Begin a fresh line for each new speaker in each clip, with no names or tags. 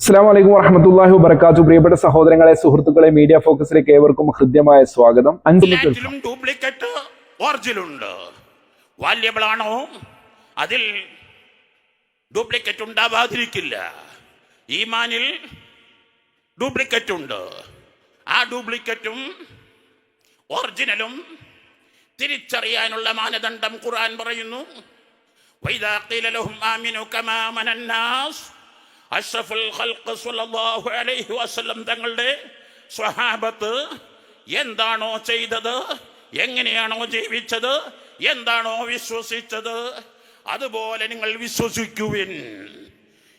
അസ്സാം വലൈക്കും വറഹമത്തല്ലാഹി വബർക്കാത്തു പ്രിയപ്പെട്ട സഹോദരങ്ങളെ സുഹൃത്തുക്കളെ മീഡിയ ഫോക്കസിലേക്ക് ഏവർക്കും ഹൃദ്യമായ സ്വാഗതം.
ഡ്യൂപ്ലിക്കേറ്റ് ഉണ്ട് വാല്യബിൾ ആണോ? അതിൽ ഡ്യൂപ്ലിക്കേറ്റ് ഉണ്ടാവാതിരിക്കില്ല. ഈമാനിൽ ഡ്യൂപ്ലിക്കേറ്റ് ഉണ്ട്. ആ ഡ്യൂപ്ലിക്കേറ്റും ഒറിജിനലും തിരിച്ചറിയാനുള്ള മാനദണ്ഡം ഖുർആൻ പറയുന്നു. വൈദാഖീലലഹും ആമിനു കമാ മനന്നാസ്. അഷഫുൽ ഖൽഖ് സല്ലല്ലാഹു അലൈഹി വസല്ലം തങ്ങളുടെ സ്വഹാബത്ത് എന്താണോ ചെയ്തത് എങ്ങനെയാണോ ജീവിച്ചത് എന്താണോ വിശ്വസിച്ചത് അതുപോലെ നിങ്ങൾ വിശ്വസിക്കുവിൻ.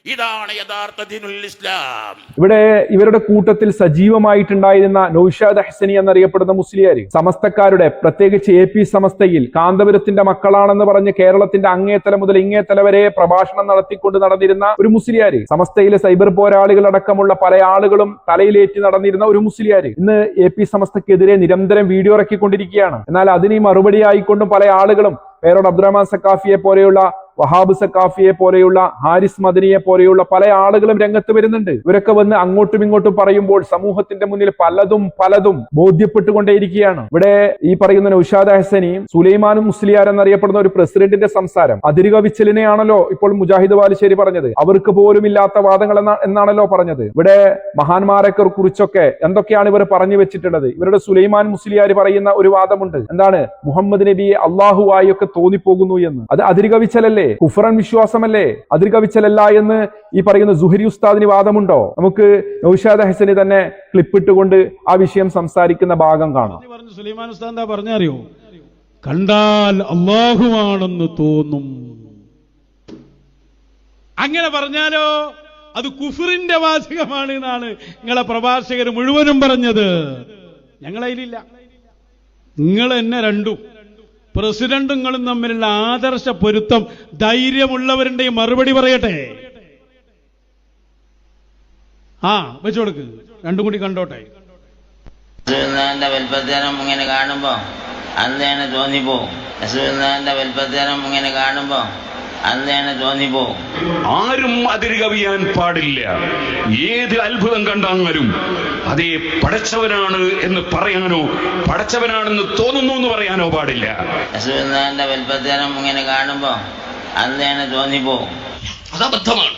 ഇതാണ് യഥാർത്ഥ ദിനുൽ ഇസ്ലാം.
ഇവിടെ ഇവരുടെ കൂട്ടത്തിൽ സജീവമായിട്ടുണ്ടായിരുന്ന നൌഷാദ് ഹസനി എന്നറിയപ്പെടുന്ന മുസ്ലിയാർ സമസ്തക്കാരുടെ പ്രത്യേകിച്ച് എ പി സമസ്തയിൽ കാന്തപുരത്തിന്റെ മക്കളാണെന്ന് പറഞ്ഞ് കേരളത്തിന്റെ അങ്ങേത്തല മുതൽ ഇങ്ങേത്തല വരെ പ്രഭാഷണം നടത്തിക്കൊണ്ട് നടന്നിരുന്ന ഒരു മുസ്ലിയാർ സമസ്തയിലെ സൈബർ പോരാളികൾ അടക്കമുള്ള പല ആളുകളും തലയിലേറ്റി നടന്നിരുന്ന ഒരു മുസ്ലിയാർ ഇന്ന് എ പി സമസ്തക്കെതിരെ നിരന്തരം വീഡിയോ ഇറക്കിക്കൊണ്ടിരിക്കുകയാണ്. എന്നാൽ അതിന് മറുപടി ആയിക്കൊണ്ടും പല ആളുകളും പേരോട് അബ്ദുറഹ്മാൻ സക്കാഫിയെ പോലെയുള്ള വഹാബ് സക്കാഫിയെ പോലെയുള്ള ഹാരിസ് മദനിയെ പോലെയുള്ള പല ആളുകളും രംഗത്ത് വരുന്നുണ്ട്. ഇവരൊക്കെ വന്ന് അങ്ങോട്ടും ഇങ്ങോട്ടും പറയുമ്പോൾ സമൂഹത്തിന്റെ മുന്നിൽ പലതും പലതും ബോധ്യപ്പെട്ടുകൊണ്ടേയിരിക്കുകയാണ്. ഇവിടെ ഈ പറയുന്ന നൌഷാദ് ഹസനിയും സുലൈമാനും മുസ്ലിയാർ എന്നറിയപ്പെടുന്ന ഒരു പ്രസിഡന്റിന്റെ സംസാരം. അതിരുക വിച്ചലിനെയാണല്ലോ ഇപ്പോൾ മുജാഹിദ് വാലിശ്ശേരി പറഞ്ഞത്. അവർക്ക് പോലും ഇല്ലാത്ത വാദങ്ങൾ എന്ന- എന്നാണല്ലോ പറഞ്ഞത്. ഇവിടെ മഹാന്മാരെ കുറിച്ചൊക്കെ എന്തൊക്കെയാണ് ഇവർ പറഞ്ഞു വെച്ചിട്ടുള്ളത്? ഇവരുടെ സുലൈമാൻ മുസ്ലിയാർ പറയുന്ന ഒരു വാദമുണ്ട്. എന്താണ്? മുഹമ്മദ് നബിയെ അള്ളാഹുവായി ഒക്കെ തോന്നിപ്പോകുന്നു എന്ന്. അത് അതിരുകവിച്ചലല്ലേ കുഫറൻ വിശ്വാസമല്ലേ? അതിരുകവിച്ചലല്ല എന്ന് ഈ പറയുന്ന സുഹരി ഉസ്താദിന് വാദമുണ്ടോ? നമുക്ക് നൌഷാദ് ഹസനി തന്നെ ക്ലിപ്പിട്ടുകൊണ്ട് ആ വിഷയം സംസാരിക്കുന്ന ഭാഗം കാണാം.
പറഞ്ഞു കണ്ടാൽ അള്ളാഹുവാണെന്ന് തോന്നും. അങ്ങനെ പറഞ്ഞാലോ അത് കുഫറിന്റെ വാചകമാണ് എന്നാണ് നിങ്ങളെ പ്രഭാഷകർ മുഴുവനും പറഞ്ഞത്. ഞങ്ങളതിലില്ല. നിങ്ങൾ എന്നെ രണ്ടും. പ്രസിഡന്റും നിങ്ങളും തമ്മിലുള്ള ആദർശ പൊരുത്തം ധൈര്യമുള്ളവരുടെ മറുപടി പറയട്ടെ. ആ വെച്ചു കൊടുക്ക്. രണ്ടും കൂടി കണ്ടോട്ടെ.
ഇങ്ങനെ കാണുമ്പോ അന്ന് തന്നെ തോന്നിപ്പോ റസൂലിന്റെ ഇങ്ങനെ കാണുമ്പോ അന്നേനെ പോകും
ആരും അതിര് കവിയാൻ പാടില്ല. ഏത് അത്ഭുതം കണ്ടാലും അതേ പടച്ചവനാണ് എന്ന് പറയാനോ പടച്ചവനാണെന്ന് തോന്നുന്നു എന്ന് പറയാനോ പാടില്ല.
വൽപ്പത്തരം ഇങ്ങനെ കാണുമ്പോ അന്നേനെ പോകും
അത് അബദ്ധമാണ്.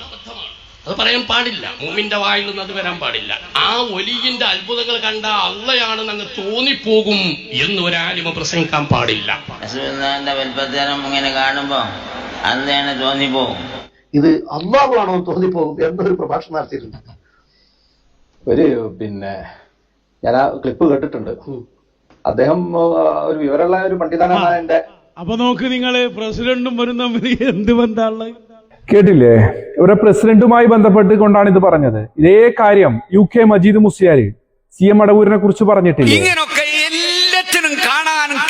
അത് പറയാൻ പാടില്ല. മൂമിന്റെ വായിൽ നിന്ന് അത് വരാൻ പാടില്ല. ആ ഒലിയിന്റെ അത്ഭുതങ്ങൾ കണ്ട അള്ളയാണെന്ന് അങ്ങ് തോന്നിപ്പോകും എന്ന് ഒരാലിമ പ്രസംഗിക്കാൻ പാടില്ല.
അസുഖം വൽപ്പത്തരം ഇങ്ങനെ കാണുമ്പോ അന്നേനെ തോന്നിപ്പോകും
ഇത് അള്ളാഹുവാണോ എന്ന് തോന്നിപ്പോകും എന്നൊരു പ്രഭാഷണം നടത്തിയിട്ടുണ്ട്.
ഒരു പിന്നെ ഞാൻ ആ ക്ലിപ്പ് കേട്ടിട്ടുണ്ട്. അദ്ദേഹം ഒരു വിവരമുള്ള ഒരു പണ്ഡിതനാണ് എന്റെ
അപ്പൊ നോക്ക് നിങ്ങൾ പ്രസിഡന്റും വരും തമ്മിൽ എന്ത് ബന്ധമുള്ള
കേട്ടില്ലേ? ഇവരെ പ്രസിഡന്റുമായി ബന്ധപ്പെട്ട് കൊണ്ടാണ് ഇത് പറഞ്ഞത്. ഇതേ കാര്യം U K Majeed Musliyar C M അടവൂരിനെ കുറിച്ച് പറഞ്ഞിട്ടില്ലേ?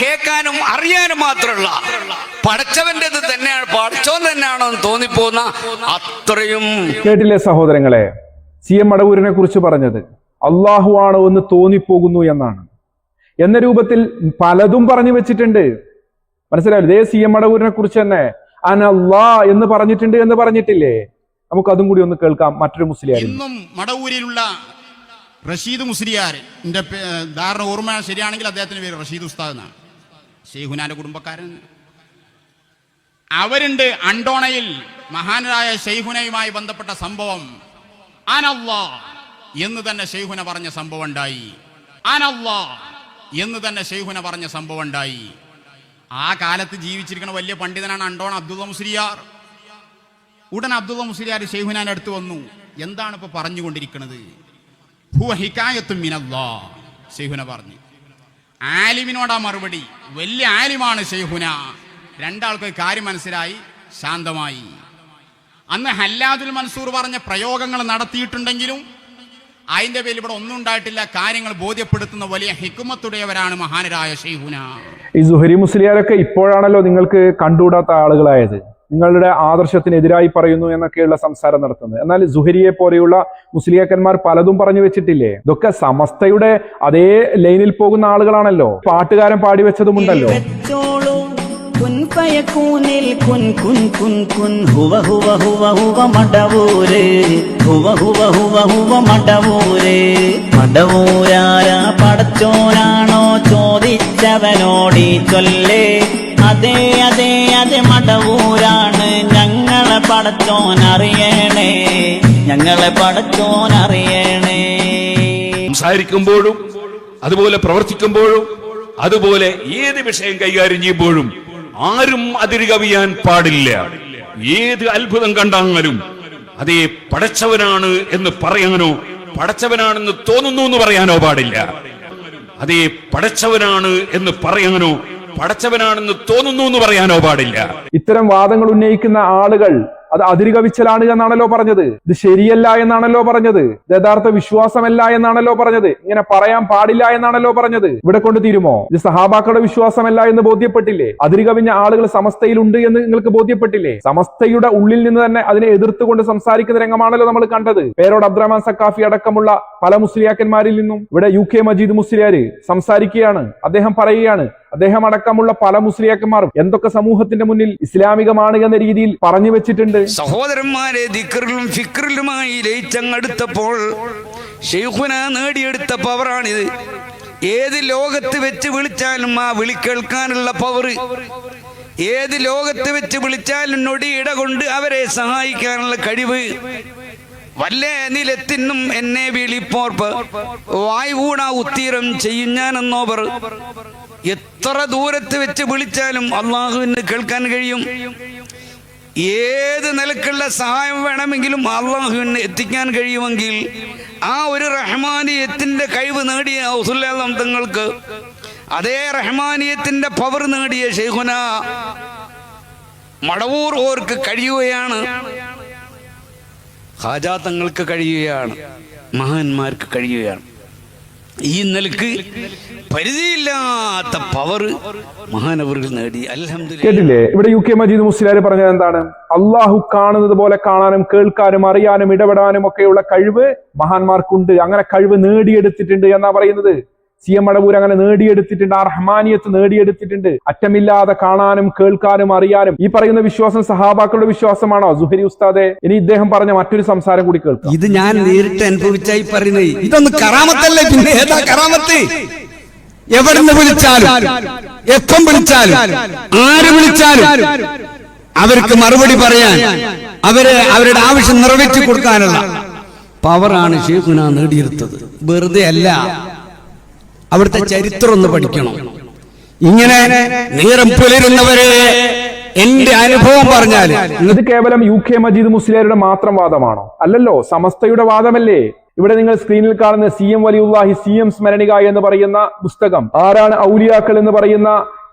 കേൾക്കാനും അറിയാനും മാത്രമുള്ള പഠിച്ചവന്റെ തന്നെയാണ് പടച്ചോൻ തന്നെയാണോ തോന്നിപ്പോന്ന അത്രയും
കേട്ടില്ലേ സഹോദരങ്ങളെ? സി എം മടവൂരിനെ കുറിച്ച് പറഞ്ഞത്. അള്ളാഹു ആണോ എന്ന് തോന്നിപ്പോകുന്നു എന്നാണ്. എന്ന രൂപത്തിൽ പലതും പറഞ്ഞു വെച്ചിട്ടുണ്ട്. മനസ്സിലായോ ഇതേ സി എം മടവൂരിനെ കുറിച്ച് തന്നെ. അനല്ലാ എന്ന് പറഞ്ഞിട്ടുണ്ട് എന്ന് പറഞ്ഞിട്ടില്ലേ? നമുക്ക് അതും കൂടി ഒന്ന് കേൾക്കാം. മറ്റൊരു മുസ്ലിം
ഇന്നും മടവൂരിലുള്ള റഷീദ് മുസ്ലിയാർ എന്റെ ധാരണ ഓർമ്മ ശരിയാണെങ്കിൽ അദ്ദേഹത്തിന്റെ പേര് റഷീദ് ഉസ്താദ് എന്നാണ്. ഷെയ്ഖുനാന്റെ കുടുംബക്കാരൻ. അവരുണ്ട് അണ്ടോണയിൽ മഹാനായ ഷെയ്ഖുനയുമായി ബന്ധപ്പെട്ട സംഭവം. അനല്ലാ എന്ന് തന്നെ ഷെയ്ഖുന പറഞ്ഞ സംഭവം ഉണ്ടായി. അനല്ലാ എന്ന് തന്നെ ഷെയ്ഖുന പറഞ്ഞ സംഭവം ഉണ്ടായി. ആ കാലത്ത് ജീവിച്ചിരിക്കുന്ന വലിയ പണ്ഡിതനാണ് അണ്ടോണ അബ്ദുള്ള മുസ്ലിയാർ. ഉടൻ അബ്ദുള്ള മുസ്ലിയാർ ഷെയ്ഹുനാന്റെ അടുത്ത് വന്നു. എന്താണ് ഇപ്പൊ പറഞ്ഞുകൊണ്ടിരിക്കുന്നത് ഹുവ ഹിക്കായത്തും മിനല്ലാ ഷെയ്ഹുന പറഞ്ഞു. ആലിമിനോടാ മറുപടി. വലിയ ആലിമാണ് ഷെയ്ഹുന രണ്ടാൾക്ക് കാര്യം മനസ്സിലായി ശാന്തമായി. അന്ന് ഹല്ലാദുൽ മൻസൂർ പറഞ്ഞ പ്രയോഗങ്ങൾ നടത്തിയിട്ടുണ്ടെങ്കിലും അതിന്റെ പേരിൽ ഇവിടെ ഒന്നും ഉണ്ടായിട്ടില്ല. കാര്യങ്ങൾ ബോധ്യപ്പെടുത്തുന്ന വലിയ ഹിക്കുമത്തുടയവരാണ് മഹാനരായ ഷെയ്ഹുന
ഈ സുഹരി മുസ്ലിയാരൊക്കെ ഇപ്പോഴാണല്ലോ നിങ്ങൾക്ക് കണ്ടുകൂടാത്ത ആളുകളായത്. നിങ്ങളുടെ ആദർശത്തിനെതിരായി പറയുന്നു എന്നൊക്കെയുള്ള സംസാരം നടത്തുന്നത്. എന്നാൽ സുഹരിയെ പോലെയുള്ള മുസ്ലിയാക്കന്മാർ പലതും പറഞ്ഞു വെച്ചിട്ടില്ലേ? ഇതൊക്കെ സമസ്തയുടെ അതേ ലൈനിൽ പോകുന്ന ആളുകളാണല്ലോ. പാട്ടുകാരൻ പാടി വെച്ചതുമുണ്ടല്ലോ.
മടവൂര്. മടവൂര്. പടച്ചോനാണോ ചോദിച്ചവനോടി ചൊല്ലേ. അതെ അതെ അതെ ഞങ്ങളെ പടച്ചോൻ അറിയണേ ഞങ്ങളെ പടച്ചോൻ അറിയണേ
സംസാരിക്കുമ്പോഴും അതുപോലെ പ്രവർത്തിക്കുമ്പോഴും അതുപോലെ ഏത് വിഷയം കൈകാര്യം ചെയ്യുമ്പോഴും ആരും അതിര് കവിയാൻ പാടില്ല. ഏത് അത്ഭുതം കണ്ടാലും അതേ പടച്ചവനാണ് എന്ന് പറയാനോ പടച്ചവനാണെന്ന് തോന്നുന്നു എന്ന് പറയാനോ പാടില്ല. അതേ പടച്ചവനാണ് എന്ന് പറയാനോ പടച്ചവനാണെന്ന് തോന്നുന്നു എന്ന് പറയാനോ പാടില്ല.
ഇത്തരം വാദങ്ങൾ ഉന്നയിക്കുന്ന ആളുകൾ അത് അതിരുകവിച്ചലാണ് എന്നാണല്ലോ പറഞ്ഞത്. ഇത് ശരിയല്ല എന്നാണല്ലോ പറഞ്ഞത്. യഥാർത്ഥ വിശ്വാസമല്ല എന്നാണല്ലോ പറഞ്ഞത്. ഇങ്ങനെ പറയാൻ പാടില്ല എന്നാണല്ലോ പറഞ്ഞത്. ഇവിടെ കൊണ്ട് തീരുമോ? ഇത് സഹാബാക്കളുടെ വിശ്വാസമല്ല എന്ന് ബോധ്യപ്പെട്ടില്ലേ? അതിരുകവിഞ്ഞ ആളുകൾ സമസ്തയിലുണ്ട് എന്ന് നിങ്ങൾക്ക് ബോധ്യപ്പെട്ടില്ലേ? സമസ്തയുടെ ഉള്ളിൽ നിന്ന് തന്നെ അതിനെ എതിർത്തുകൊണ്ട് സംസാരിക്കുന്ന രംഗമാണല്ലോ നമ്മൾ കണ്ടത്. പേരോട് അബ്ദുറഹ്മാൻ സക്കാഫി അടക്കമുള്ള പല മുസ്ലിയാക്കന്മാരിൽ നിന്നും ഇവിടെ യു കെ മജീദ് മുസ്ലിയാർ സംസാരിക്കുകയാണ്. അദ്ദേഹം പറയുകയാണ് അദ്ദേഹം അടക്കമുള്ള പല മുസ്ലിയാക്കന്മാരും എന്തൊക്കെ സമൂഹത്തിന്റെ മുന്നിൽ ഇസ്ലാമികമാണ് എന്ന രീതിയിൽ പറഞ്ഞു വെച്ചിട്ടുണ്ട്.
സഹോദരന്മാരെ ദിക്കറിലും ഫിക്റിലുമായി ലയിച്ചങ്ങടുത്തപ്പോൾ നേടിയെടുത്ത പവറാണിത്. ഏത് ലോകത്ത് വെച്ച് വിളിച്ചാലും ആ വിളി കേൾക്കാനുള്ള പവർ ഏത് ലോകത്ത് വെച്ച് വിളിച്ചാലും നൊടിയിട കൊണ്ട് അവരെ സഹായിക്കാനുള്ള കഴിവ്. വല്ല നിലത്തിനും എന്നെ വിളിപ്പോർപ്പ്. വായുകൂണ ഉത്തീരം ചെയ്യും ഞാനെന്നോവർ. എത്ര ദൂരത്ത് വെച്ച് വിളിച്ചാലും അള്ളാഹുവിന് കേൾക്കാൻ കഴിയും. ഏത് നിലക്കുള്ള സഹായം വേണമെങ്കിലും അള്ളാഹുവിന് എത്തിക്കാൻ കഴിയുമെങ്കിൽ ആ ഒരു റഹ്മാനിയത്തിന്റെ കഴിവ് നേടിയ ഔസുല്ലാം തങ്ങൾക്ക് അതേ റഹ്മാനിയത്തിന്റെ പവർ നേടിയ ഷെയ്ഖുന മടവൂർ ഓർക്ക് കഴിയുകയാണ്. ഹാജാ തങ്ങൾക്ക് കഴിയുകയാണ്. മഹാന്മാർക്ക് കഴിയുകയാണ്. ഈ നിലയ്ക്ക് പരിധിയില്ലാത്ത പവർ മഹാനവറുകൾ നേടി.
കേട്ടില്ലേ? ഇവിടെ യു കെ മജീദ് മുസ്ലിയാർ പറഞ്ഞത് എന്താണ്? അള്ളാഹു കാണുന്നത് പോലെ കാണാനും കേൾക്കാനും അറിയാനും ഇടപെടാനും ഒക്കെയുള്ള കഴിവ് മഹാന്മാർക്കുണ്ട്. അങ്ങനെ കഴിവ് നേടിയെടുത്തിട്ടുണ്ട് എന്നാ പറയുന്നത്. സി എം മടവൂർ അങ്ങനെ നേടിയെടുത്തിട്ടുണ്ട് ആ റഹ്മാനിയത്ത് നേടിയെടുത്തിട്ടുണ്ട്. അറ്റമില്ലാതെ കാണാനും കേൾക്കാനും അറിയാനും. ഈ പറയുന്ന വിശ്വാസം സഹാബാക്കളുടെ വിശ്വാസമാണോ? സുഹരി ഉസ്താദെ ഇനി ഇദ്ദേഹം പറഞ്ഞ മറ്റൊരു സംസാരം കൂടി കേൾക്കാം.
ഇത് ഞാൻ നേരിട്ട് അനുഭവിച്ചായി പറയുന്നത്. ഇതൊന്ന് കറാമത്തല്ലേ? പിന്നെ ഏതാ കറാമത്ത്? എവിടെ നിന്ന് വിളിച്ചാലും എപ്പം വിളിച്ചാലും ആര് വിളിച്ചാലും അവർക്ക് മറുപടി പറയാൻ അവരെ അവരുടെ ആവശ്യം നിറവേറ്റി കൊടുക്കാനുള്ള പവറാണ് ഷേഖുന നേടിയെടുത്തത്. വെറുതെ അല്ല. അവിടുത്തെ ചരിത്രം ഒന്ന് പഠിക്കണം. ഇങ്ങനെ നേരം പുലരുന്നവരെ എന്റെ അനുഭവം പറഞ്ഞാൽ
ഇത് കേവലം യു കെ മജീദ് മുസ്ലിയാരുടെ മാത്രം വാദമാണോ? അല്ലല്ലോ സമസ്തയുടെ വാദമല്ലേ? ഇവിടെ നിങ്ങൾ സ്ക്രീനിൽ കാണുന്ന C M Valiyullahi C M സ്മരണിക എന്ന് പറയുന്ന പുസ്തകം. ആരാണ് ഔലിയാക്കൾ എന്ന് പറയുന്ന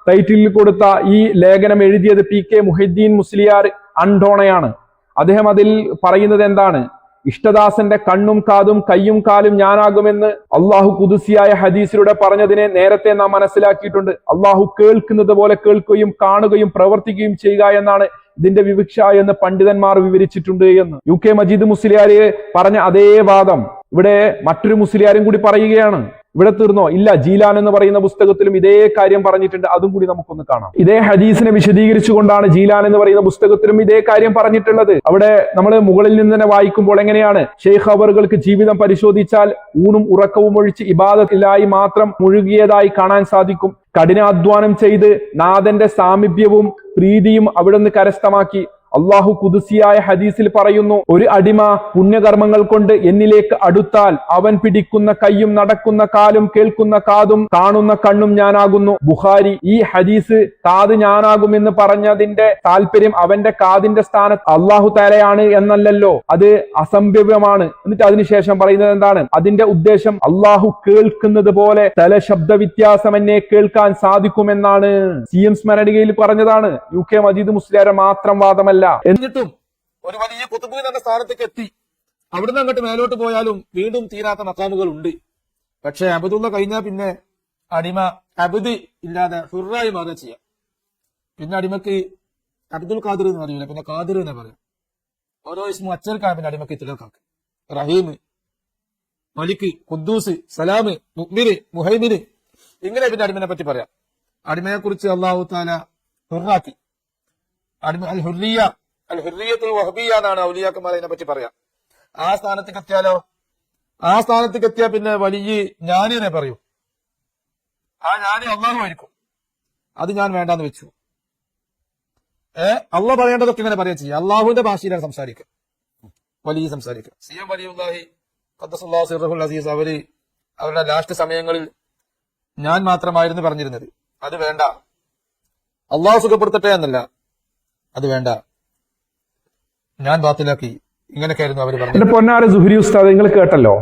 ടൈറ്റിലിൽ കൊടുത്ത ഈ ലേഖനം എഴുതിയത് പി കെ മുഹിദ്ദീൻ മുസ്ലിയാർ അൺഡോണയാണ് അദ്ദേഹം അതിൽ പറയുന്നത് എന്താണ്? ഇഷ്ടദാസന്റെ കണ്ണും കാതും കയ്യും കാലും ഞാനാകുമെന്ന് അള്ളാഹു കുതുസിയായ ഹദീസിലൂടെ പറഞ്ഞതിനെ നേരത്തെ നാം മനസ്സിലാക്കിയിട്ടുണ്ട്. അള്ളാഹു കേൾക്കുന്നത് പോലെ കേൾക്കുകയും കാണുകയും പ്രവർത്തിക്കുകയും ചെയ്യുക എന്നാണ് ഇതിന്റെ വിവക്ഷ എന്ന് പണ്ഡിതന്മാർ വിവരിച്ചിട്ടുണ്ട് എന്ന്. യു കെ മജീദ് മുസ്ലിയാര് പറഞ്ഞ അതേ വാദം ഇവിടെ മറ്റൊരു മുസ്ലിയാരും കൂടി പറയുകയാണ്. ഇവിടെ തീർന്നോ? ഇല്ല ജീലാൻ എന്ന് പറയുന്ന പുസ്തകത്തിലും ഇതേ കാര്യം പറഞ്ഞിട്ടുണ്ട്. അതും കൂടി നമുക്കൊന്ന് കാണാം. ഇതേ ഹദീസിനെ വിശദീകരിച്ചുകൊണ്ടാണ് ജീലാൻ എന്ന് പറയുന്ന പുസ്തകത്തിലും ഇതേ കാര്യം പറഞ്ഞിട്ടുള്ളത്. അവിടെ നമ്മൾ മുകളിൽ നിന്ന് തന്നെ വായിക്കുമ്പോൾ എങ്ങനെയാണ്? ഷെയ്ഖ് അവറുകൾക്ക് ജീവിതം പരിശോധിച്ചാൽ ഊണും ഉറക്കവും ഒഴിച്ച് ഇബാദത്തിലായി മാത്രം മുഴുകിയതായി കാണാൻ സാധിക്കും. കഠിനാധ്വാനം ചെയ്ത് നാഥന്റെ സാമീപ്യവും പ്രീതിയും അവിടുന്ന് കരസ്ഥമാക്കി. അള്ളാഹു കുതിസിയായ ഹദീസിൽ പറയുന്നു ഒരു അടിമ പുണ്യകർമ്മങ്ങൾ കൊണ്ട് എന്നിലേക്ക് അടുത്താൽ അവൻ പിടിക്കുന്ന കൈയും നടക്കുന്ന കാലും കേൾക്കുന്ന കാതും കാണുന്ന കണ്ണും ഞാനാകുന്നു. ബുഹാരി ഈ ഹദീസ് കാത് ഞാനാകുമെന്ന് പറഞ്ഞതിന്റെ താല്പര്യം അവന്റെ കാതിന്റെ സ്ഥാനത്ത് അള്ളാഹു തലയാണ് എന്നല്ലല്ലോ അത് അസംഭവ്യമാണ് എന്നിട്ട് അതിനുശേഷം പറയുന്നത് എന്താണ്? അതിന്റെ ഉദ്ദേശം അള്ളാഹു കേൾക്കുന്നത് പോലെ തല ശബ്ദ വ്യത്യാസം എന്നെ കേൾക്കാൻ സാധിക്കുമെന്നാണ്. സി എം സ്മരണികയിൽ പറഞ്ഞതാണ് യു കെ മജീദ് മുസ്ലിയാരെ മാത്രം വാദമല്ല
എന്നിട്ടും ഒരു വലിയ കുത്തുബ് എന്ന സ്ഥാനത്തേക്ക് എത്തി. അവിടുന്ന് അങ്ങോട്ട് മേലോട്ട് പോയാലും വീണ്ടും തീരാത്ത മക്കാമുകൾ ഉണ്ട് പക്ഷെ അബദുള്ള കഴിഞ്ഞാൽ പിന്നെ അടിമ അബുദി ഇല്ലാതെ ഹുറായി മാറുക ചെയ്യാം. പിന്നെ അടിമക്ക് അബ്ദുൽ ഖാദിർ എന്ന് പറയൂല പിന്നെ ഖാദിർ എന്ന് പറയാം. ഓരോ ഇസ്മു അച്ചർക്കാണ് പിന്നെ അടിമക്ക് തിലക്കാക്ക് റഹീം മലിക്ക് ഖുദ്ദൂസ് സലാമ് മുഹ്മിന് മുഹൈമിന് ഇങ്ങനെ പിന്നെ അടിമനെ പറ്റി പറയാം. അടിമയെ കുറിച്ച് അള്ളാഹു താല ഹുറാക്കി അടിമ അൽ അൽ വഹബിയ എന്നാണ് ഔലിയാക്കന്മാരെ അതിനെ പറ്റി പറയാം. ആ സ്ഥാനത്തേക്ക് എത്തിയാലോ? ആ സ്ഥാനത്തേക്ക് എത്തിയാ പിന്നെ വലിയ ഞാനിനെ പറയൂ. ആ ഞാനി അള്ളാഹു ആയിരിക്കും. അത് ഞാൻ വേണ്ടാന്ന് വെച്ചു. ഏ? അള്ളാഹ് പറയേണ്ടതൊക്കെ ഇങ്ങനെ പറയാ ചെയ്യുക അള്ളാഹുവിന്റെ ഭാഷയിലാണ് സംസാരിക്കുക. വലിയ സംസാരിക്കുക. സി എം വലിയുല്ലാഹി ഖദ്ദസുല്ലാഹു അസീസ് അവർ അവരുടെ ലാസ്റ്റ് സമയങ്ങളിൽ ഞാൻ മാത്രമായിരുന്നു പറഞ്ഞിരുന്നത്. അത് വേണ്ട. അള്ളാഹു സുഖപ്പെടുത്തട്ടെ എന്നല്ല. അത് വേണ്ട. ഞാൻ ബാത്തിലാക്കി. അവർ
എന്റെ പൊന്നാര സുഹരി ഉസ്താദ് നിങ്ങൾ കേട്ടല്ലോ.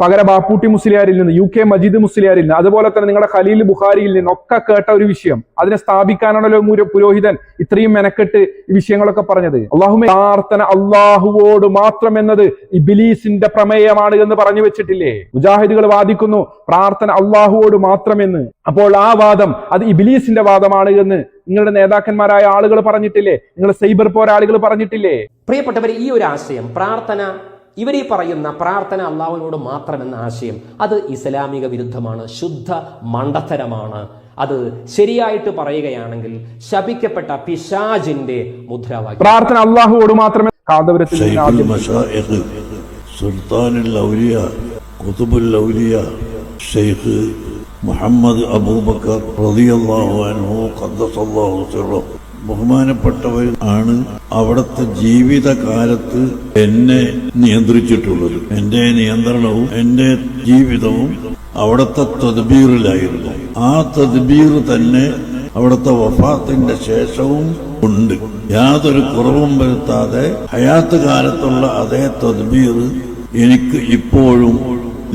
പകര ബാപ്പൂട്ടി മുസ്ലിയാരിൽ നിന്ന് യു കെ മജീദ് മുസ്ലിയാരിൽ നിന്ന് അതുപോലെ തന്നെ നിങ്ങളുടെ ഖലീൽ ബുഖാരിയിൽ നിന്ന് ഒക്കെ കേട്ട ഒരു വിഷയം. അതിനെ സ്ഥാപിക്കാനാണല്ലോ പുരോഹിതൻ ഇത്രയും മെനക്കെട്ട് ഈ വിഷയങ്ങളൊക്കെ പറഞ്ഞത്. അള്ളാഹുമേ പ്രാർത്ഥന അള്ളാഹുവോട് മാത്രം എന്നത് ഇബിലീസിന്റെ പ്രമേയമാണ് എന്ന് പറഞ്ഞു വെച്ചിട്ടില്ലേ? മുജാഹിദുകൾ വാദിക്കുന്നു പ്രാർത്ഥന അള്ളാഹുവോട് മാത്രമെന്ന്. അപ്പോൾ ആ വാദം അത് ഇബിലീസിന്റെ വാദമാണ് എന്ന് നിങ്ങളുടെ നേതാക്കന്മാരായ ആളുകൾ പറഞ്ഞിട്ടില്ലേ? നിങ്ങളുടെ സൈബർ പോരാളികൾ പറഞ്ഞിട്ടില്ലേ?
പ്രിയപ്പെട്ടവർ ഈ ഒരു ആശയം പ്രാർത്ഥന ഇവരീ പറയുന്ന പ്രാർത്ഥന അള്ളാഹുവിനോട് മാത്രമെന്ന ആശയം അത് ഇസ്ലാമിക വിരുദ്ധമാണ് ശുദ്ധ മണ്ടത്തരമാണ്. അത് ശരിയായിട്ട് പറയുകയാണെങ്കിൽ ശപിക്കപ്പെട്ട പിശാജിന്റെ മുദ്രാവാക്യം.
പ്രാർത്ഥന അള്ളാഹുവോട് മാത്രമേ കാന്തപുരത്തിൽ നിന്ന് ആദ്യം
സുൽത്താൻ ഔലിയ കുതുബുൽ ഔലിയ ഷെയ്ഖ് മുഹമ്മദ് അബൂബക്കർ റളിയല്ലാഹു അൻഹു ഖദ്ദസല്ലാഹു സിറോ. ബഹുമാനപ്പെട്ടവർ ആണ് അവിടുത്തെ ജീവിതകാലത്ത് എന്നെ നിയന്ത്രിച്ചിട്ടുള്ളത്. എന്റെ നിയന്ത്രണവും എന്റെ ജീവിതവും അവിടുത്തെ തദ്ബീറിലായിരുന്നു. ആ തദ്ബീർ തന്നെ അവിടുത്തെ വഫാത്തിന്റെ ശേഷവും ഉണ്ട്. യാതൊരു കുറവും വരുത്താതെ ഹയാത്ത് കാലത്തുള്ള അതേ തദ്ബീർ എനിക്ക് ഇപ്പോഴും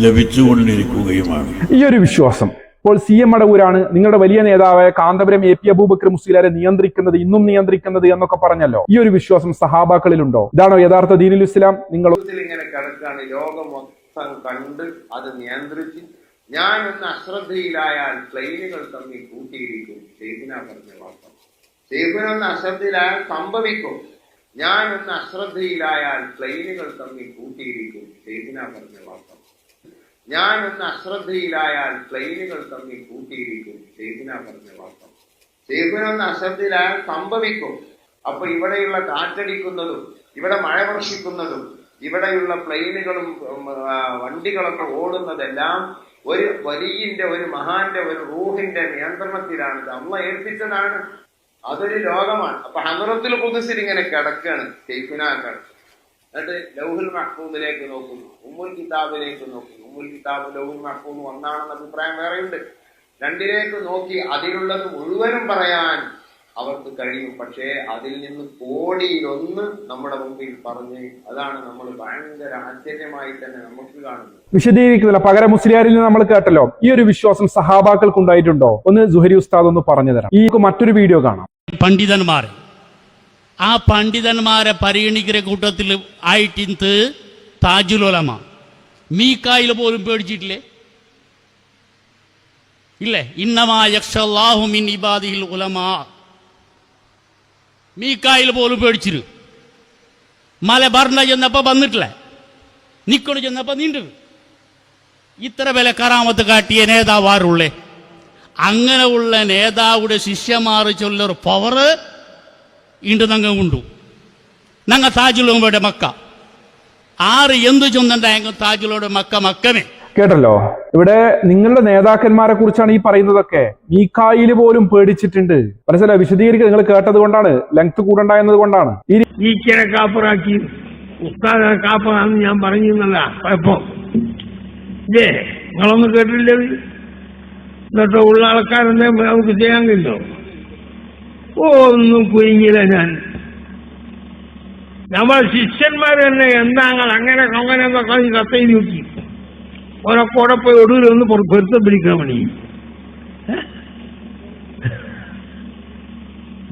ലഭിച്ചുകൊണ്ടിരിക്കുകയുമാണ്.
ഈ ഒരു വിശ്വാസം. ഇപ്പോൾ സി എം അടവൂരാണ് നിങ്ങളുടെ വലിയ നേതാവായ കാന്തപുരം എ പി അബൂബക്കർ മുസ്ലിയാരെ നിയന്ത്രിക്കുന്നത് ഇന്നും നിയന്ത്രിക്കുന്നത് എന്നൊക്കെ പറഞ്ഞല്ലോ. ഈ ഒരു വിശ്വാസം സഹാബാക്കളിലുണ്ടോ? ഇതാണോ യഥാർത്ഥ ദീനുൽ ഇസ്ലാം? നിങ്ങൾ
ഇങ്ങനെ കിടക്കാണ് ലോകം മൊത്തം കണ്ട് അത് നിയന്ത്രിച്ച് ഞാൻ ഒന്ന് അശ്രദ്ധയിലായാൽ പ്ലെയിനുകൾ തമ്മിൽ കൂട്ടിയിരിക്കും ഷെയ്ഖിന പറഞ്ഞ വാർത്ത ഷെയ്ഖിനൊന്ന് അശ്രദ്ധയിലായാൽ സംഭവിക്കും. ഞാൻ ഒന്ന് അശ്രദ്ധയിലായാൽ പ്ലെയിനുകൾ തമ്മിൽ കൂട്ടിയിരിക്കും ഷെയ്ഖിന പറഞ്ഞ വാർത്ത ഞാൻ ഒന്ന് അശ്രദ്ധയിലായാൽ പ്ലെയിനുകൾ തമ്മിൽ കൂട്ടിയിരിക്കും ഷെയ്ഖിന പറഞ്ഞ വാർത്ത ഷെയ്ഖിനൊന്ന് അശ്രദ്ധയിലായാൽ സംഭവിക്കും. അപ്പൊ ഇവിടെയുള്ള കാറ്റടിക്കുന്നതും ഇവിടെ മഴ വർഷിക്കുന്നതും ഇവിടെയുള്ള പ്ലെയിനുകളും വണ്ടികളൊക്കെ ഓടുന്നതെല്ലാം ഒരു വലിയന്റെ ഒരു മഹാന്റെ ഒരു റൂഹിന്റെ നിയന്ത്രണത്തിലാണ്. അമ്മ ഏൽപ്പിച്ചതാണ്. അതൊരു ലോകമാണ് അപ്പൊ ഹനുറത്തിൽ കുതിസിൽ ഇങ്ങനെ കിടക്കാണ്. ഷെയ്ഖുനാക്കൾ എന്നിട്ട് ലൗഹുൽ മഹ്ഫൂമിലേക്ക് നോക്കുന്നു. ഉമ്മുൽ കിതാബിലേക്ക് നോക്കുന്നു. ഉമ്മുൽ കിതാബ് ലൗഹുൽ മഹ്ഫൂം ഒന്നാണെന്ന അഭിപ്രായം വേറെയുണ്ട്. രണ്ടിലേക്ക് നോക്കി അതിലുള്ളത് മുഴുവനും പറയാൻ അവർക്ക് കഴിയും. പക്ഷേ അതിൽ നിന്ന് കോടിയിലൊന്ന് നമ്മുടെ മുമ്പിൽ പറഞ്ഞ് അതാണ് നമ്മൾ ഭയങ്കര ആശ്ചര്യമായി തന്നെ നമുക്ക് കാണുന്നത്.
വിശദീകരിക്കുന്നില്ല. പകര മുസ്ലിയാരിൽ നിന്ന് നമ്മൾ കേട്ടല്ലോ. ഈ ഒരു വിശ്വാസം സഹാബാക്കൾക്ക് ഉണ്ടായിട്ടുണ്ടോ? ഒന്ന് ജുഹരി ഉസ്താദ് ഒന്ന് പറഞ്ഞു തരാം. ഈ മറ്റൊരു വീഡിയോ കാണാം.
പണ്ഡിതന്മാർ ആ പണ്ഡിതന്മാരെ പരിഗണിക്കുന്ന കൂട്ടത്തിൽ ആയിട്ടിന്ത് താജുലോലമ മീക്കായിൽ പോലും പേടിച്ചിട്ടില്ലേ? ഇല്ലേ? ഇന്നമാ യക്ഷാഹു മിൻ ഇബാദിൽ ഉലമാ. മീക്കായിൽ പോലും പേടിച്ചിരു മല ഭർണ ചെന്നപ്പോ വന്നിട്ടില്ല? നിക്കൊണ്ട് ചെന്നപ്പോ നീണ്ടു. ഇത്ര വില കറാമത്ത് കാട്ടിയ നേതാവാറുള്ളേ അങ്ങനെയുള്ള നേതാവുടെ ശിഷ്യമാർ ചൊല്ലൊരു പവറ് ഇണ്ട് നങ്ങ ഉണ്ടു. നങ്ങ താജുലോമയുടെ മക്ക. ആറ് എന്തു ചൊന്നുണ്ടായെങ്കിൽ താജുലോയുടെ മക്ക മക്കമേ.
കേട്ടല്ലോ? ഇവിടെ നിങ്ങളുടെ നേതാക്കന്മാരെ കുറിച്ചാണ് ഈ പറയുന്നതൊക്കെ. മീക്കായിൽ പോലും പേടിച്ചിട്ടുണ്ട്. മനസ്സിലായി? വിശദീകരിക്കുക നിങ്ങൾ കേട്ടത് കൊണ്ടാണ്. ലെങ്ത് കൂടണ്ടായെന്നത് കൊണ്ടാണ്. ഈ
ഈച്ചനെ കാപ്പറാക്കി. ഉസ്താദെ കാപ്പറാന്ന് ഞാൻ പറഞ്ഞിരുന്നല്ല ഇല്ലേ? നിങ്ങളൊന്നും കേട്ടില്ലേ? എന്നിട്ട് ഉള്ള ആൾക്കാരെന്നെ നമുക്ക് ചെയ്യാൻ കഴിയോ ഓ ഒന്നും കുരുങ്ങിയില്ല ഞാൻ. നമ്മൾ ശിഷ്യന്മാർ തന്നെ എന്താങ്ങൾ അങ്ങനെ അങ്ങനെ എന്നൊക്കെ കത്തെഴുതി നോക്കി. ഓരോ കൂടെ പോയി ഒടുവിലൊന്ന് പൊരുത്തം പിടിക്കാൻ വേണ്ടി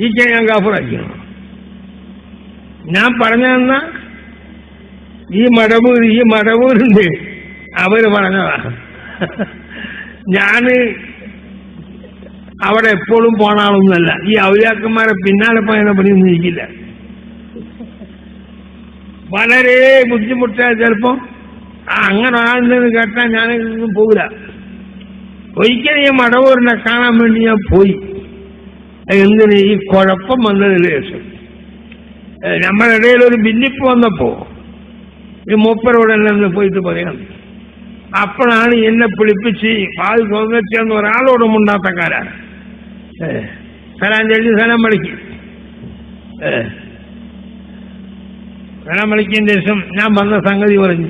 ഈച്ച ഞാൻ കാപ്പറാക്കിയാണ് ഞാൻ പറഞ്ഞതെന്ന ഈ മടവൂർ ഈ മടവൂരുണ്ട് അവർ പറഞ്ഞതാ. ഞാൻ അവിടെ എപ്പോഴും പോണ ഈ ഔലിയാക്കന്മാരെ പിന്നാലെ പോയതിനെ പണിയൊന്നും ഇരിക്കില്ല. വളരെ ബുദ്ധിമുട്ടായ ചിലപ്പോ. അങ്ങനെ ആളുണ്ടെന്ന് കേട്ടാൽ ഞാൻ ഇതൊന്നും പോകില്ല ഒരിക്കലും ഈ മടവൂരിനെ കാണാൻ വേണ്ടി ഞാൻ പോയി. എന്തിന് ഈ കുഴപ്പം വന്നതിന് ശേഷം. നമ്മുടെ ഇടയിൽ ഒരു ബില്ലിപ്പ് വന്നപ്പോ ഈ മൂപ്പരോടെല്ലാം ഒന്ന് പോയിട്ട് പറയാം അപ്പോഴാണ് എന്നെ പിളിപ്പിച്ച് പാൽ തുറന്നെന്ന് ഒരാളോടും ഉണ്ടാത്തക്കാരാണ് സലാം ചൊല്ലി സലാം വിളിക്കും. സലാം വിളിക്കുന്ന ദിവസം ഞാൻ വന്ന സംഗതി പറഞ്ഞു.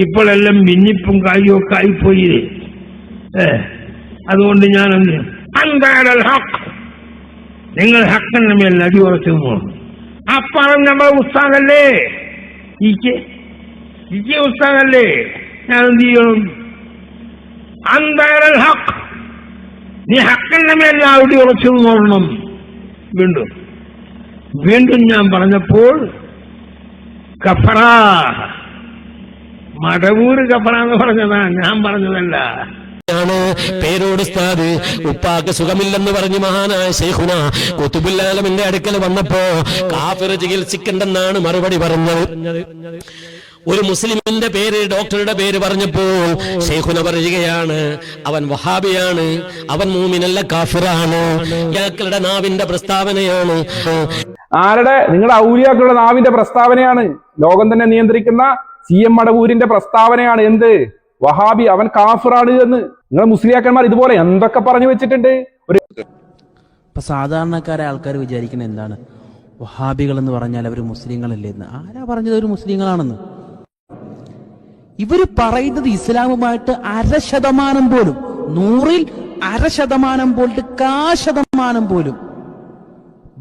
ഇപ്പോഴെല്ലാം ഭിന്നിപ്പും ഒക്കെ ആയിപ്പോയി. അതുകൊണ്ട് ഞാൻ നിങ്ങൾ ഹക്കന്റെ അടി ഉറച്ചു അപ്പറം നമ്മളെ ഉസ്താദല്ലേ? ഇക്ക്. ഇക്ക് ഉസ്താദല്ലേ? ഞാൻ എന്ത് ചെയ്യണം? അന്താരൽ ഹക്ക്. നീ ഹക്കന്റെ മേൽ അവിടെ ഉറച്ചു നോക്കണം. വീണ്ടും. വീണ്ടും ഞാൻ പറഞ്ഞപ്പോൾ കഫറ. മടവൂര് കഫറ എന്ന് പറഞ്ഞതാ ഞാൻ പറഞ്ഞതല്ല.
ആണ് പേരോട് സ്ഥാത് ഉപ്പാക്ക് സുഖമില്ലെന്ന് പറഞ്ഞ് മഹാനായ ശേഖുന കുത്തുബുല്ലാലമിന്റെ അടുക്കൽ വന്നപ്പോ കാഫിർ ചികിത്സിക്കണ്ടെന്നാണ് മറുപടി പറഞ്ഞത്. ഒരു മുസ്ലിമിന്റെ പേര് ഡോക്ടറുടെ പേര് പറഞ്ഞപ്പോൾ ഷെയ്ഖുന പറയുകയാണ് അവൻ വഹാബിയാണ് അവൻ മൂമിനല്ല കാഫിറാണ് ഞങ്ങളുടെ നാവിന്റെ പ്രസ്താവനയാണ്.
ആരുടെ? നിങ്ങളുടെ ഔലിയാക്കളുടെ നാവിന്റെ പ്രസ്താവനയാണ്. ലോകം തന്നെ നിയന്ത്രിക്കുന്ന സി എം മടവൂരിന്റെ പ്രസ്താവനയാണ് എന്ത്? വഹാബി അവൻ കാഫിറാണ് എന്ന്. നിങ്ങൾ മുസ്ലിയാക്കന്മാർ ഇതുപോലെ എന്തൊക്കെ പറഞ്ഞു വെച്ചിട്ടുണ്ട്? ഒരു
ഇപ്പൊ സാധാരണക്കാരെ ആൾക്കാർ വിചാരിക്കുന്നത് എന്താണ്? വഹാബികൾ എന്ന് പറഞ്ഞാൽ അവർ മുസ്ലിങ്ങളല്ലേ എന്ന്. ആരാ പറഞ്ഞത്? അവർ മുസ്ലിങ്ങളാണെന്ന്. ഇവർ പറയുന്നത് ഇസ്ലാമുമായിട്ട് അര ശതമാനം പോലും നൂറിൽ അര ശതമാനം പോലും കാ ശതമാനം പോലും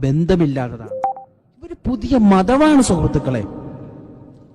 ബന്ധമില്ലാത്തതാണ്. ഇവർ പുതിയ മതമാണ് സുഹൃത്തുക്കളെ.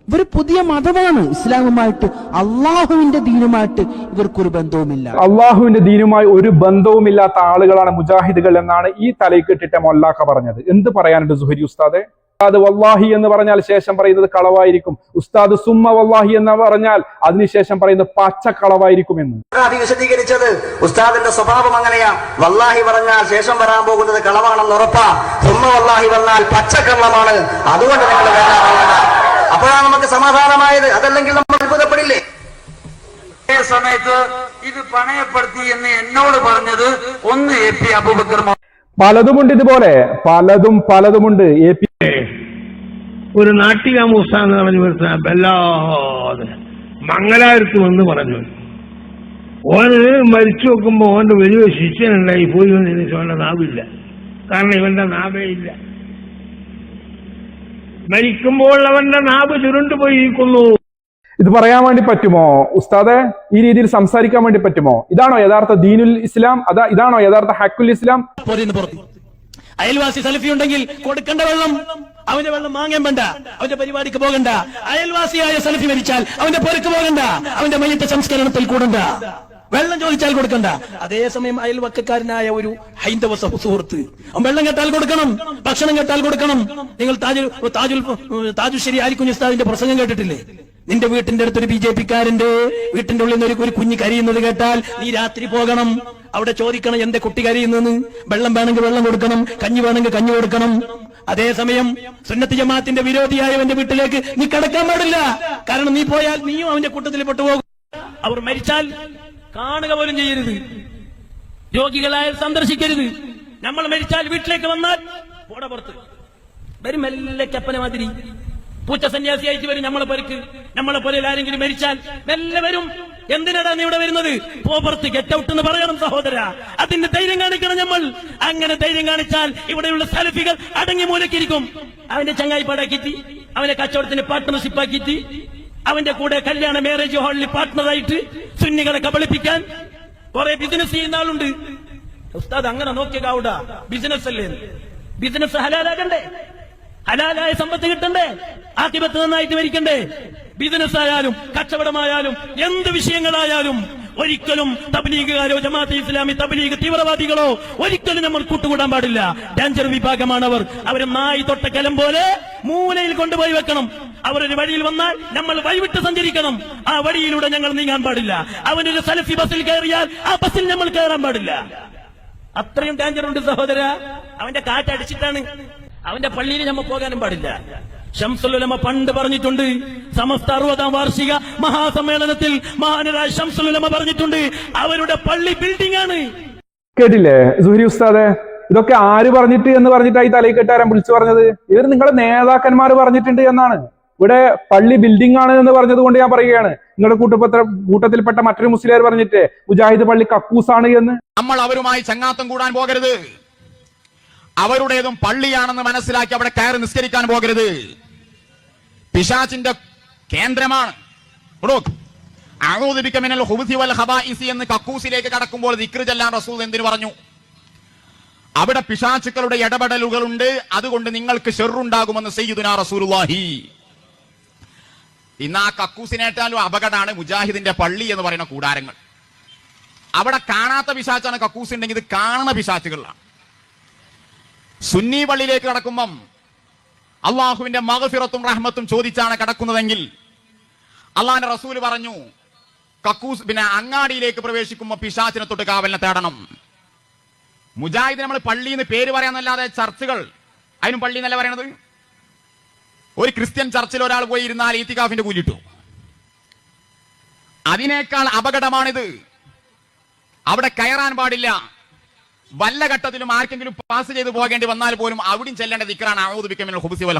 ഇവർ പുതിയ മതമാണ് ഇസ്ലാമുമായിട്ട് അള്ളാഹുവിന്റെ ദീനുമായിട്ട് ഇവർക്കൊരു ബന്ധവുമില്ല.
അള്ളാഹുവിന്റെ ദീനുമായി ഒരു ബന്ധവുമില്ലാത്ത ആളുകളാണ് മുജാഹിദുകൾ എന്നാണ് ഈ തലയ്ക്കിട്ടിട്ട മൊല്ലാക്ക പറഞ്ഞത്. എന്ത് പറയാനുണ്ട് സുഹരി ഉസ്താദെ? ഉസ്താദ് വല്ലാഹി എന്ന് പറഞ്ഞാൽ ശേഷം പറയുന്നത് കളവായിരിക്കും. ഉസ്താദ് സുമ്മ വല്ലാഹി എന്ന് പറഞ്ഞാൽ അതിനുശേഷം പറയുന്നത് പച്ച കളവായിരിക്കും എന്ന്.
വിശദീകരിച്ചത് ഉസ്താദിന്റെ സ്വഭാവം അങ്ങനെയാ. വല്ലാഹി പറഞ്ഞാൽ ശേഷം വരാൻ പോകുന്നത് കളവാണെന്ന് ഉറപ്പാ. സുമ്മ വല്ലാഹി വന്നാൽ പച്ചക്കള്ളമാണ് അതുകൊണ്ട് നിങ്ങൾ അപ്പോഴാണ് നമുക്ക് സമാധാനമായത്. അതല്ലെങ്കിൽ നമ്മൾ അത്ഭുതപ്പെടില്ലേ?
അതേ സമയത്ത് ഇത് പണയപ്പെടുത്തി എന്ന് എന്നോട് പറഞ്ഞത് ഒന്ന് എ പി അബൂബക്കർ
പലതുമുണ്ട് ഇതുപോലെ. പലതും പലതുമുണ്ട് എ പി
ഒരു നാട്ടിക മൂസ എന്ന് പറഞ്ഞു വല്ലാതെ മംഗലാപുരത്ത് വന്ന് പറഞ്ഞു. ഓന് മരിച്ചു നോക്കുമ്പോ ഓന്റെ വലിയ ശിഷ്യനുണ്ടായി. പോയി വന്നതിന് ശേഷം നാവില്ല. കാരണം ഇവന്റെ നാവേ ഇല്ല. മരിക്കുമ്പോൾ അവന്റെ നാവ് ചുരുണ്ടുപോയിരിക്കുന്നു.
ഇത് പറയാൻ വേണ്ടി പറ്റുമോ? ഉസ്താദെ ഈ രീതിയിൽ സംസാരിക്കാൻ വേണ്ടി പറ്റുമോ? ഇതാണോ യഥാർത്ഥ ദീനുൽ ഇസ്ലാം? അതാ ഇതാണോ യഥാർത്ഥ ഹക്കുൽ ഇസ്ലാം?
അയൽവാസി സലഫി ഉണ്ടെങ്കിൽ കൊടുക്കേണ്ട വെള്ളം. അവന്റെ വെള്ളം വാങ്ങാൻ വേണ്ട. അവന്റെ പരിപാടിക്ക് പോകണ്ട. അയൽവാസിയായ സലഫി മരിച്ചാൽ അവന്റെ പേർക്ക് പോകണ്ട. അവന്റെ മയ്യത്തെ സംസ്കരണത്തിൽ കൂടണ്ട. വെള്ളം ചോദിച്ചാൽ കൊടുക്കണ്ട. അതേസമയം അയൽവക്കക്കാരനായ ഒരു ഹൈന്ദവ സഹ- സുഹൃത്ത്. വെള്ളം കേട്ടാൽ കൊടുക്കണം ഭക്ഷണം കേട്ടാൽ കൊടുക്കണം. നിങ്ങൾ താജുൽ താജുൽ താജുശ്ശേരി ആലിക്കുഞ്ഞ് ഉസ്താദിന്റെ പ്രസംഗം കേട്ടിട്ടില്ലേ? നിന്റെ വീട്ടിന്റെ അടുത്തൊരു ബി ജെ പിക്കാരന്റെ വീട്ടിന്റെ ഉള്ളിൽ നിന്ന് ഒരു കുഞ്ഞ് കരയുന്നത് കേട്ടാൽ നീ രാത്രി പോകണം. അവിടെ ചോദിക്കണം എന്റെ കുട്ടി കരയുന്നെന്ന്. വെള്ളം വേണമെങ്കിൽ വെള്ളം കൊടുക്കണം കഞ്ഞി വേണമെങ്കിൽ കഞ്ഞി കൊടുക്കണം. അതേസമയം സുന്നത്ത് ജമാഅത്തിന്റെ വിരോധിയായവന്റെ വീട്ടിലേക്ക് നീ കടക്കാൻ പാടില്ല. കാരണം നീ പോയാൽ നീയും അവന്റെ കൂട്ടത്തിൽ പെട്ടുപോകും. അവർ മരിച്ചാൽ കാണുക പോലും ചെയ്യരുത്. രോഗികളായ സന്ദർശിക്കരുത്. നമ്മൾ മരിച്ചാൽ വീട്ടിലേക്ക് വന്നാൽ പോട പുറത്ത്. വരും മെല്ലെ കപ്പന മാതിരി. പൂച്ച സന്യാസി അയച്ചു വരും നമ്മളെ പരിക്ക് നമ്മളെ പോലെ ആരെങ്കിലും മരിച്ചാൽ മെല്ലെ വരും. എന്തിനാടാ നീ ഇവിടെ വരുന്നത്? പോപ്പുറത്ത് ഗെറ്റ് ഔട്ട് എന്ന് പറയണം സഹോദര. അതിന്റെ ധൈര്യം കാണിക്കണം നമ്മൾ. അങ്ങനെ ധൈര്യം കാണിച്ചാൽ ഇവിടെയുള്ള സലഫികൾ അടങ്ങി മൂലക്കിരിക്കും. അവന്റെ ചങ്ങായി പാടാക്കിയിട്ട് അവനെ കച്ചവടത്തിന്റെ പാർട്ട്ണർഷിപ്പ് ആക്കിയിട്ട് അവന്റെ കൂടെ കല്യാണ മാരേജ് ഹാളിൽ പാർട്ട്ണറായിട്ട് സുന്നികളെ കബളിപ്പിക്കാൻ കുറെ ബിസിനസ് ചെയ്യുന്ന ആളുണ്ട്. ഉസ്താദ് അങ്ങനെ നോക്കിയ ബിസിനസ് അല്ലേ? ബിസിനസ് ഹലാലാകണ്ടേ ഹലാലായ സമ്പത്ത് കിട്ടണ്ടേ? ആധിപത്യം നന്നായിട്ട് മരിക്കണ്ടേ ബിസിനസ് ആയാലും കച്ചവടമായാലും എന്ത് വിഷയങ്ങളായാലും ഒരിക്കലും തബ്ലീഗുകാരോ ജമാഅത്തെ ഇസ്ലാമി തബ്ലീഗ് തീവ്രവാദികളോ ഒരിക്കലും നമ്മൾ കൂട്ടുകൂടാൻ പാടില്ല. ഡാഞ്ചർ വിഭാഗമാണ് അവർ അവർ നായി തൊട്ട കലം പോലെ മൂലയിൽ കൊണ്ടുപോയി വെക്കണം. അവരൊരു വഴിയിൽ വന്നാൽ നമ്മൾ വഴിവിട്ട് സഞ്ചരിക്കണം. ആ വഴിയിലൂടെ ഞങ്ങൾ നീങ്ങാൻ പാടില്ല. അവനൊരു സലഫി ബസ്സിൽ കയറിയാൽ ആ ബസ്സിൽ നമ്മൾ കയറാൻ പാടില്ല. അത്രയും ഡാഞ്ചർ ഉണ്ട് സഹോദര. അവന്റെ കാറ്റടിച്ചിട്ടാണ്. അവന്റെ പള്ളിയിൽ നമ്മൾ പോകാനും പാടില്ല. ഷംസുലുലമ പണ്ട് പറഞ്ഞിട്ടുണ്ട് സമസ്ത അറുപതാം വാർഷിക മഹാസമ്മേളനത്തിൽ മഹാനരായ ഷംസുലുലമ പറഞ്ഞിട്ടുണ്ട് അവരുടെ പള്ളി ബിൽഡിംഗ് ആണ്
കേട്ടില്ലേ സുഹരി ഉസ്താദെ? ഇതൊക്കെ ആര് പറഞ്ഞിട്ട് എന്ന് പറഞ്ഞിട്ടായി തലയിൽ കെട്ടാരൻ വിളിച്ചു പറഞ്ഞത്? ഇവർ നിങ്ങളുടെ നേതാക്കന്മാർ പറഞ്ഞിട്ടുണ്ട് എന്നാണ്. ഇവിടെ പള്ളി ബിൽഡിംഗ് ആണ് എന്ന് പറഞ്ഞത് കൊണ്ട് ഞാൻ പറയുകയാണ്. നിങ്ങളുടെ കൂട്ടപ്പത്ര കൂട്ടത്തിൽപ്പെട്ട മറ്റൊരു മുസ്ലിം പറഞ്ഞിട്ട് മുജാഹിദ് പള്ളി കക്കൂസാണ് എന്ന്.
നമ്മൾ അവരുമായി ചങ്ങാത്തം കൂടാൻ പോകരുത്. അവരുടേതും പള്ളിയാണെന്ന് മനസ്സിലാക്കി അവിടെ കയറി നിസ്കരിക്കാൻ പോകരുത്. പിശാചിന്റെ കേന്ദ്രമാണ്. വൽ ഹബായിസി എന്ന് കക്കൂസിലേക്ക് കടക്കുമ്പോൾ ചെല്ലാൻ റസൂൽ എന്തിനു പറഞ്ഞു? അവിടെ പിശാചുക്കളുടെ ഇടപെടലുകളുണ്ട്. അതുകൊണ്ട് നിങ്ങൾക്ക് ഷെറുണ്ടാകുമെന്ന് സയ്യിദുനാ റസൂലുള്ളാഹി. ഇന്ന് ആ കക്കൂസിനേറ്റാലും അപകടമാണ് മുജാഹിദിന്റെ പള്ളി എന്ന് പറയുന്ന കൂടാരങ്ങൾ. അവിടെ കാണാത്ത പിശാച്ചാണ് കക്കൂസ് ഉണ്ടെങ്കിൽ ഇത് കാണുന്ന പിശാച്ചുകളാണ് സുന്നി പള്ളിയിലേക്ക് കടക്കുമ്പം അള്ളാഹുവിന്റെ മകഫിറത്തും റഹ്മത്തും ചോദിച്ചാണ് കടക്കുന്നതെങ്കിൽ. അള്ളാഹിന്റെ റസൂൽ പറഞ്ഞു കക്കൂസ് പിന്നെ അങ്ങാടിയിലേക്ക് പ്രവേശിക്കുമ്പോൾ പിശാചിനെ തൊട്ട് കാവലിനെ തേടണം. മുജാഹിദ് നമ്മൾ പള്ളിന്ന് പേര് പറയാന്നല്ലാതെ ചർച്ചുകൾ അതിനും പള്ളി എന്നല്ല പറയണത്? ഒരു ക്രിസ്ത്യൻ ചർച്ചിൽ ഒരാൾ പോയി ഇരുന്നാൽ ഈത്തികാഫിന്റെ കൂലിട്ടു. അതിനേക്കാൾ അപകടമാണിത്. അവിടെ കയറാൻ പാടില്ല. വല്ല ഘട്ടത്തിലും ആർക്കെങ്കിലും പാസ് ചെയ്തു പോകേണ്ടി വന്നാൽ പോലും അവിടെയും ചെല്ലേണ്ട ദിക്കറാണ് വൽ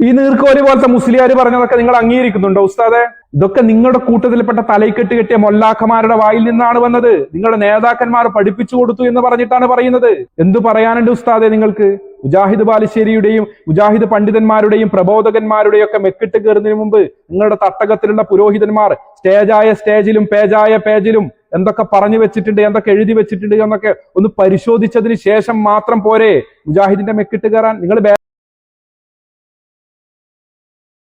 ഈ നീർക്കോലി പോലത്തെ മുസ്ലിയാർ പറഞ്ഞതൊക്കെ നിങ്ങൾ അംഗീകരിക്കുന്നുണ്ടോ ഉസ്താദെ? ഇതൊക്കെ നിങ്ങളുടെ കൂട്ടത്തിൽപ്പെട്ട തലയ്ക്കെട്ട് കെട്ടിയ മൊല്ലാക്കമാരുടെ വായിൽ നിന്നാണ് വന്നത്. നിങ്ങളുടെ നേതാക്കന്മാർ പഠിപ്പിച്ചു കൊടുത്തു എന്ന് പറഞ്ഞിട്ടാണ് പറയുന്നത്. എന്തു പറയാനുണ്ട് ഉസ്താദെ നിങ്ങൾക്ക്? മുജാഹിദ് ബാലുശ്ശേരിയുടെയും മുജാഹിദ് പണ്ഡിതന്മാരുടെയും പ്രബോധകന്മാരുടെയും ഒക്കെ മെക്കിട്ട് കയറുന്നതിന് മുമ്പ് നിങ്ങളുടെ തട്ടകത്തിലുള്ള പുരോഹിതന്മാർ സ്റ്റേജായ സ്റ്റേജിലും പേജായ പേജിലും എന്തൊക്കെ പറഞ്ഞു വെച്ചിട്ടുണ്ട് എന്തൊക്കെ എഴുതി വെച്ചിട്ടുണ്ട് എന്നൊക്കെ ഒന്ന് പരിശോധിച്ചതിന് ശേഷം മാത്രം പോരെ. മുജാഹിദിന്റെ മെക്കിട്ട് കയറാൻ നിങ്ങൾ